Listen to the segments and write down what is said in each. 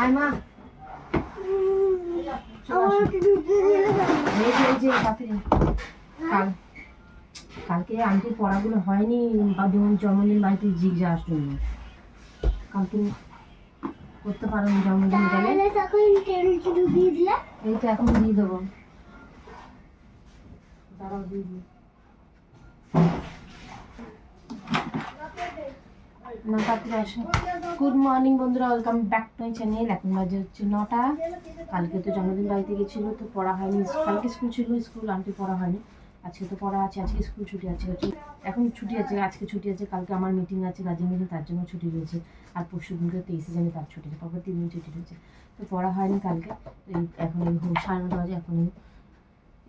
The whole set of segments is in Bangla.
আয় মা কাল কালকে আন্টির পড়াগুলো হয়নি বা যেমন জন্মদিন বাড়িতে জিজ্ঞাসা আসলো কালকে করতে পারো জন্মদিন গেলে এই তো এখন দিয়ে দেবো। দাঁড়াও দিয়ে দিই। আসো। গুড মর্নিং বন্ধুরা welcome back to my channel এখন বাজে হচ্ছে নটা। কালকে তো জন্মদিন বাড়িতে গেছিল, তো পড়া হয়নি। কালকে স্কুল ছিল স্কুল আন্টি পড়া হয়নি। আজকে তো পড়া আছে, আজকে স্কুল ছুটি আছে এখন ছুটি আছে, আজকে ছুটি আছে, কালকে আমার মিটিং আছে কাজের মিটিং তার জন্য ছুটি রয়েছে। আর পরশু দিনকে তেইশে জানি তার ছুটি পরপর তিন দিন ছুটি রয়েছে। তো পড়া হয়নি কালকে। এখন এই হোম সাড়ে নটা বাজে, এখন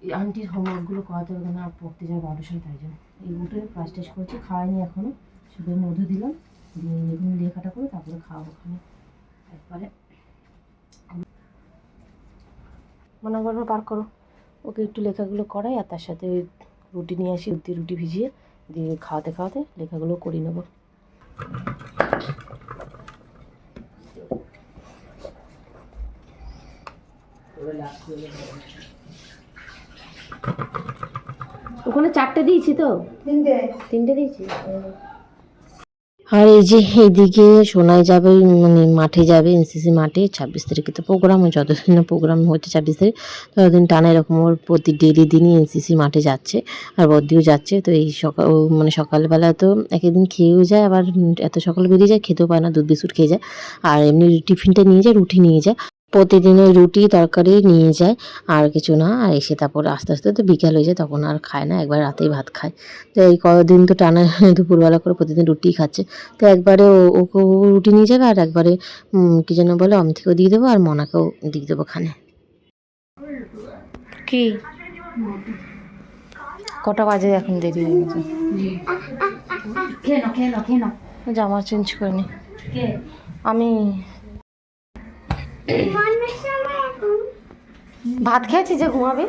এই- আন্টির হোমওয়ার্কগুলো করাতে হবে না পড়তে যাবে সময় তাই জন্য। এই উঠে ফার্স্ট টেস্ট করেছি, খাওয়াইনি এখনও শুধু মধু দিলাম। দিয়ে লেখাটা করে তারপরে খাওয়াবো ওখানে। তারপরে মনে করব পার করো। ওকে একটু লেখাগুলো করাই আর তার সাথে রুটি নিয়ে আসি রুটি রুটি ভিজিয়ে দিয়ে খাওয়াতে খাওয়াতে লেখাগুলো করিয়ে নেব। ওখানে চারটে দিয়েছি তো? তিনটে। তিনটে দিয়েছি? আর এই যে এইদিকে শোনায় যাবে মানে মাঠে যাবে, এনসিসি মাঠে, ছাব্বিশ তারিখে তো প্রোগ্রাম যতদিন না প্রোগ্রাম হচ্ছে ছাব্বিশ তারিখ, ততদিন টানা এরকম ওর প্রতি ডেলি দিনই এনসিসি মাঠে যাচ্ছে আর বদিও যাচ্ছে। তো এই সকাল মানে সকালবেলা তো এক একদিন খেয়েও যায়, আবার এত সকাল বেরিয়ে যায়, খেতেও পায় না, দুধ বিস্কুট খেয়ে যায়, আর এমনি টিফিনটা নিয়ে যায়, রুটি নিয়ে যায়। প্রতিদিন ওই রুটি তরকারি নিয়ে যায় আর কিছু না আর এসে তারপর আস্তে আস্তে তো বিকেল হয়ে যায় তখন আর খায় না একবার রাতেই ভাত খায়। তো এই কদিন তো টানা দুপুরবেলা করে প্রতিদিন রুটি খাচ্ছে। তো একবারে ও- ওকে ও রুটি নিয়ে যাবে আর একবারে কী যেন বলে অমিতিকেও দিয়ে দেবো আর মনাকেও দিয়ে দেবো খানে কি? কটা বাজে এখন দেরি হয়ে গেছে? জামা চেঞ্জ করে নি। আমি ভাত খেয়েছি যে ঘুমাবি?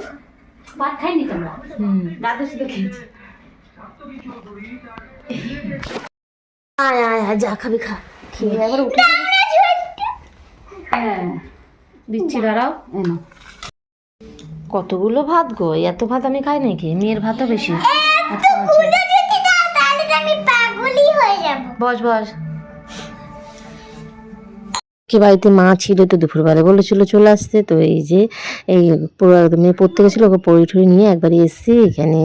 ভাত খাইনি তোমরা? হুম। দাদু শুধু খেয়েছি। আয় আয় আয় যা খাবি খা। খেয়ে একবার উঠে হ্যাঁ দিচ্ছি দাঁড়াও এই নাও। কতগুলো ভাত গো? এত ভাত আমি খাই নাকি? মেয়ের ভাতও বেশি। আমি পাগলই হয়ে যাব। বস বস। কি বাড়িতে মা ছিল তো দুপুরবেলা বলেছিল চলে আসতে। তো এই যে এই পুরো একদম মেয়ে পড়তে গেছিল ওকে পড়ি টড়ি নিয়ে একবার এসছি এখানে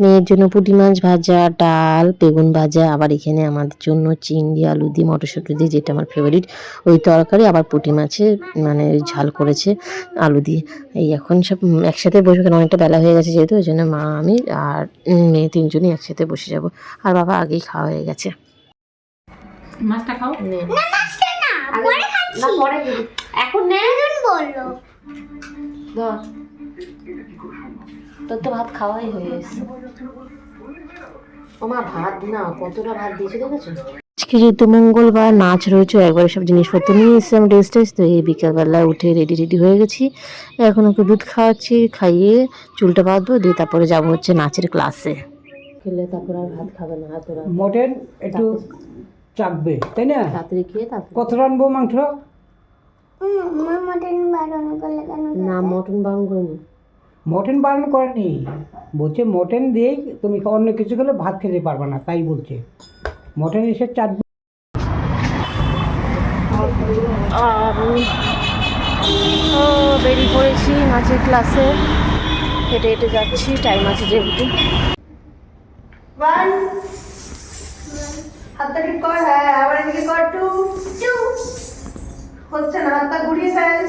মেয়ের জন্য পুঁটি মাছ ভাজা ডাল বেগুন ভাজা আবার এখানে আমাদের জন্য চিংড়ি আলু দিয়ে মটরশুঁটি দিয়ে যেটা আমার ফেভারিট ওই তরকারি আবার পুঁটি মাছের মানে ওই ঝাল করেছে আলু দিয়ে। এই এখন সব একসাথে বসে কেন অনেকটা বেলা হয়ে গেছে যেহেতু ওই জন্য মা আমি আর মেয়ে তিনজনই একসাথে বসে যাব। আর বাবা আগেই খাওয়া হয়ে গেছে। মাছটা খাও। নে। না পরে এখন নে বলল ধর। তোর তো ভাত খাওয়াই হয়ে এসছে ও মা ভাত না কতটা ভাত দিয়েছে দেখেছ? আজকে যেহেতু মঙ্গলবার নাচ রয়েছে একবার সব জিনিসপত্র নিয়ে এসেছি আমি ড্রেস টেস তো এই বিকালবেলা উঠে রেডি রেডি হয়ে গেছি। এখন ওকে দুধ খাওয়াচ্ছি খাইয়ে চুলটা বাঁধবো দিয়ে তারপরে যাব হচ্ছে নাচের ক্লাসে খেলে তারপর আর ভাত খাবে না হাত মটন একটু চাকবে তাই না? তাড়াতাড়ি খেয়ে তারপর কত রানবো মাংস আমার মটন বারণ করলে কেন না মটন বারণ করিনি। মটন বারণ করেনি? বলছে মটন দিয়েই তুমি অন্য কিছু খেলে ভাত খেতে পারবে না তাই বলছে। মটন এসে ও বেরিয়ে পড়েছি নাচের ক্লাসে। হেঁটে হেঁটে যাচ্ছি টাইম আছে যেহেতু। হাতটা কর হ্যাঁ আবার এদিকে কর টু টু হচ্ছে না হাতটা ঘুরিয়ে ফেল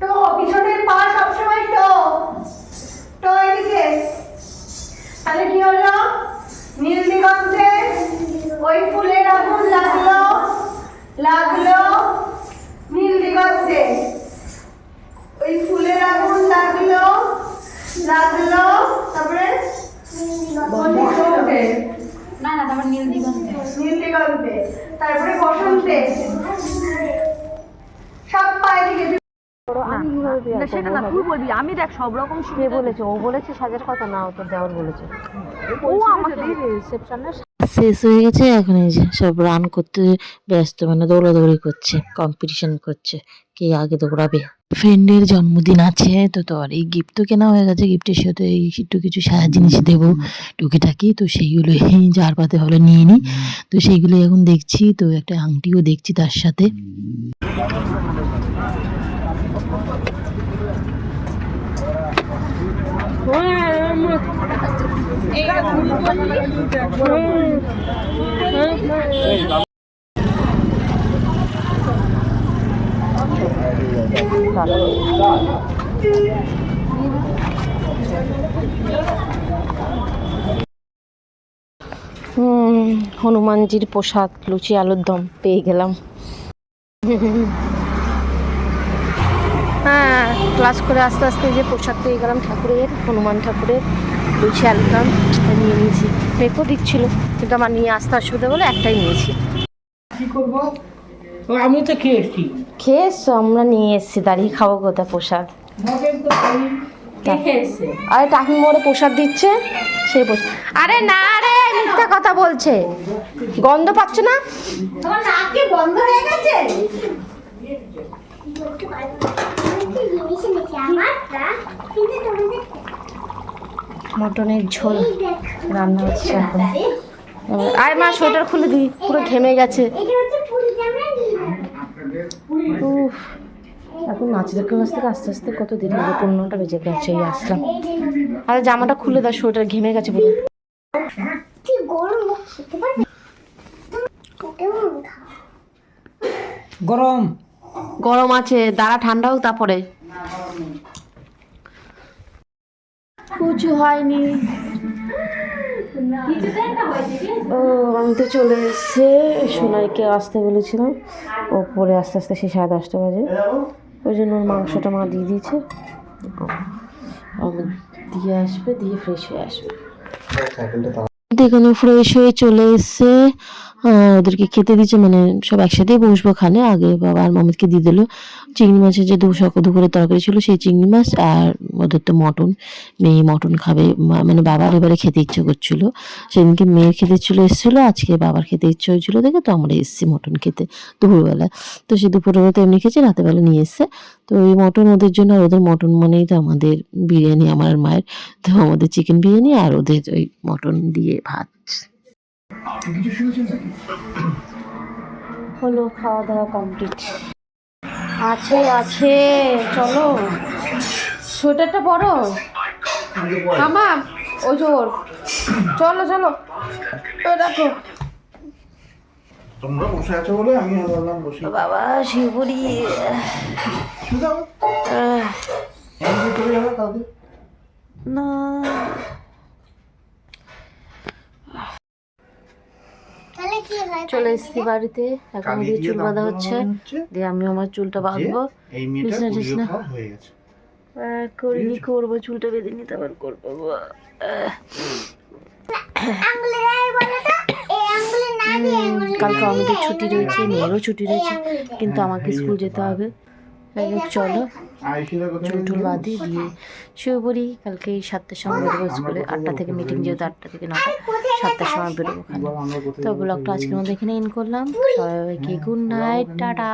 টো পিছনের পা সবসময় টো। টো এদিকে। তাহলে কি হলো? নীল দিগন্তে ওই ফুলের আগুন লাগল। লাগল নীল দিগন্তে ওই ফুলের আগুন লাগল। লাগল তারপরে? বসন্তে না না তারপর নীল দিগন্তে। নীল দিগন্তে। তারপরে বসন্তে। সব পায়ে দিকে বলবি না সেটা না তুই বলবি আমি দেখ সব রকম কে বলেছে? ও বলেছে সাজের কথা না ও তোর দেওয়ার বলেছে। ও আমাকে রিসেপশনে শেষ হয়ে গেছে এখন এই যে সব রান করতে ব্যস্ত মানে দৌড়াদৌড়ি করছে কম্পিটিশন করছে কে আগে দৌড়াবে। ফ্রেন্ডের জন্মদিন আছে তো তোর এই গিফট তো কেনা হয়ে গেছে গিফটের সাথে এই একটু কিছু সারা জিনিস দেবো। টুকিটাকি তো সেইগুলো যার পাতে হলে নিয়ে নিই তো সেইগুলো এখন দেখছি তো একটা আংটিও দেখছি তার সাথে হুম হনুমানজির প্রসাদ লুচি আলুর দম পেয়ে গেলাম। হ্যাঁ ক্লাস করে আস্তে আস্তে যে প্রসাদ পেয়ে গেলাম ঠাকুরের হনুমান ঠাকুরের। আলুর দম নিয়ে নিয়েছি। মেয়েকেও দিচ্ছিল কিন্তু আমার নিয়ে আসতে অসুবিধা বলে একটাই নিয়েছি। কি করব? আমি তো খেয়ে এসছি। খেয়ে এসছো আমরা নিয়ে এসেছি দাঁড়িয়ে খাব কোথায় প্রসাদ? আরে টাকি মোড়ে প্রসাদ দিচ্ছে সেই প্রসাদ আরে না রে মিথ্যা কথা বলছে। গন্ধ পাচ্ছ না? তোমার নাক কি বন্ধ হয়ে গেছে জিনিস এনেছি আমারটা কিন্তু তোমাদের মটনের ঝোল রান্না হচ্ছে এখন। আয় মা সোয়েটার খুলে দিই পুরো ঘেমে গেছে। এটা হচ্ছে পুরি আমরা উফ এখন নাচের ক্লাস থেকে আস্তে আস্তে কত দেরি হবে পনেরোটা বেজে গেছে এই আসলাম। আরে জামাটা খুলে দাও সোয়েটার ঘেমে গেছে পুরো। গরম খেতে পারবে? কেমন খা গরম। গরম আছে দাঁড়া ঠান্ডা হোক তারপরে। কিছু হয়নি। ও, আমি তো চলে এসছে। সোনাইকে আসতে বলেছিলাম। ও পরে আস্তে আস্তে সে সাড়ে দশটা বাজে। ওই জন্য ওর মাংসটা মা দিয়ে দিয়েছে। দিয়ে আসবে, দিয়ে ফ্রেশ হয়ে আসবে। এখানে ফ্রেশ হয়ে চলে এসছে। ওদেরকে খেতে দিচ্ছে মানে সব একসাথেই বসবো খানে আগে বাবা আর মামিদকে দিয়ে দিলো। চিংড়ি মাছের যে দুশো দুপুরের তরকারি ছিল, সেই চিংড়ি মাছ আর ওদের তো মটন। মেয়ে মটন খাবে মানে বাবার এবারে খেতে ইচ্ছে করছিল। সেদিনকে মেয়ের খেতে ইচ্ছিল এসেছিল, আজকে বাবার খেতে ইচ্ছে হয়েছিল দেখে তো আমরা এসেছি মটন খেতে দুপুরবেলা। তো সে দুপুরবেলা তো এমনি খেয়েছে রাতেবেলা নিয়ে এসছে। তো ওই মটন ওদের জন্য, আর ওদের মটন মানেই তো আমাদের বিরিয়ানি, আমার মায়ের। তো আমাদের চিকেন বিরিয়ানি আর ওদের ওই মটন দিয়ে ভাত। হলো খাওয়া দাওয়া কমপ্লিট আছে আছে চলো। সোয়েটারটা বড় মামা ওই জোর চলো চলো। রাখো তোমরা বসে আছো বলে আমি বললাম বসি। বাবা কালকে না তাহলে কি হয় চলে এসেছি বাড়িতে। এখন দিয়ে চুল বাঁধা হচ্ছে। দিয়ে আমি আমার চুলটা বাঁধবো। এই বিছনা টিছনা। হয়ে করিনি করব চুলটা বেঁধে নিতে আবার করব। আহ, আঙ্গুলে দেয় বলে তো। এই আঙ্গুলে না দিয়ে আঙ্গুলে কালকে আমাদের ছুটি রয়েছে মেয়েরও ছুটি রয়েছে। কিন্তু আমাকে স্কুল যেতে হবে। চলো। আইসিরা বাদে বাঁধি দিয়ে শুয়ে পড়ি। কালকে এই সাতটার সময় বেরোবো স্কুলে। আটটা থেকে মিটিং যেহেতু আটটা থেকে নটা। সাতটার সময় বেরোবো তো ব্লগটা আজকের মধ্যে এখানে ইন করলাম। সবাইকে গুড নাইট টাটা।